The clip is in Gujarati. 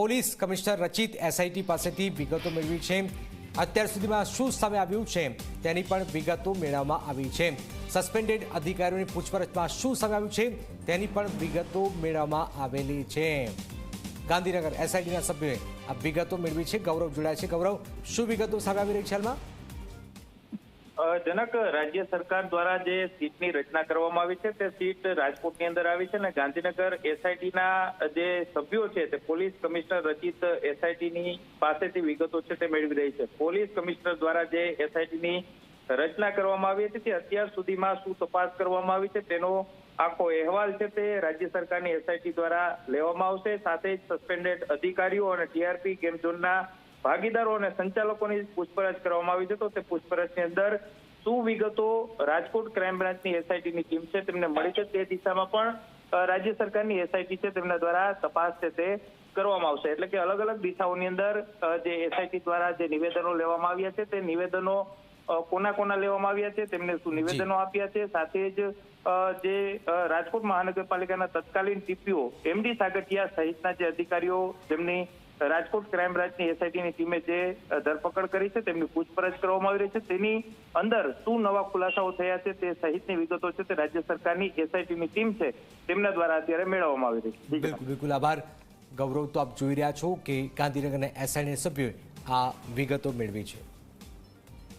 પોલીસ કમિશનર રચિત એસઆઈટી પાસેથી વિગતો મેળવી છે. અત્યાર સુધીમાં શું સામે આવ્યું છે, તેની પણ વિગતો મેળવવામાં આવી છે. સસ્પેન્ડેડ અધિકારીઓની પૂછપરછમાં શું સામે આવ્યું છે, તેની પણ વિગતો મેળવવામાં આવેલી છે. ગાંધીનગર એસઆઈટીના સભ્યોએ આ વિગતો મેળવી છે. ગૌરવ જોડાય છે. ગૌરવ, શું વિગતો સામે આવી રહી છે હાલમાં? જનક, રાજ્ય સરકાર દ્વારા જે સીટની રચના કરવામાં આવી છે તે સીટ રાજકોટની અંદર આવી છે અને ગાંધીનગર એસઆઈટીના જે સભ્યો છે તે પોલીસ કમિશનર રચિત એસઆઈટીની પાસેથી વિગતો છે તે મેળવી રહી છે. પોલીસ કમિશનર દ્વારા જે એસઆઈટીની રચના કરવામાં આવી હતી તે અત્યાર સુધીમાં શું તપાસ કરવામાં આવી છે તેનો આખો અહેવાલ છે તે રાજ્ય સરકારની એસઆઈટી દ્વારા લેવામાં આવશે. સાથે જ સસ્પેન્ડેડ અધિકારીઓ અને ટીઆરપી ગેમ ઝોનના ભાગીદારો અને સંચાલકોની પૂછપરછ કરવામાં આવી છે તો તે પૂછપરછની અંદર શું વિગતો રાજકોટ ક્રાઇમ બ્રાન્ચની એસઆઈટીની ટીમ છે તેમને મળી છે તે દિશામાં પણ રાજ્ય સરકારની એસઆઈટી છે તેમના દ્વારા તપાસ છે તે કરવામાં આવશે. એટલે કે અલગ અલગ દિશાઓની અંદર જે એસઆઈટી દ્વારા જે નિવેદનો લેવામાં આવ્યા છે તે નિવેદનો કોના કોના લેવામાં આવ્યા છે તેમને શું નિવેદનો આપ્યા છે સાથે જ જે રાજકોટ મહાનગરપાલિકાના તત્કાલીન ટીપીઓ એમડી સાગઠિયા સહિતના જે અધિકારીઓ જેમની રાજકોટ ક્રાઇમ બ્રાન્ચની એસઆઈટીની ટીમે જે ધરપકડ કરી છે તેમની પૂછપરછ કરવામાં આવી રહી છે તેની અંદર શું નવા ખુલાસાઓ થયા છે તે સહિતની વિગતો છે તે રાજ્ય સરકારની એસઆઈટીની ટીમ છે તેમના દ્વારા અત્યારે મેળવવામાં આવી રહી છે. બિલકુલ બિલકુલ આભાર. ગૌરવ તો આપ જોઈ રહ્યા છો કે ગાંધીનગરના એસઆઈટી સભ્યોએ આ વિગતો મેળવી છે.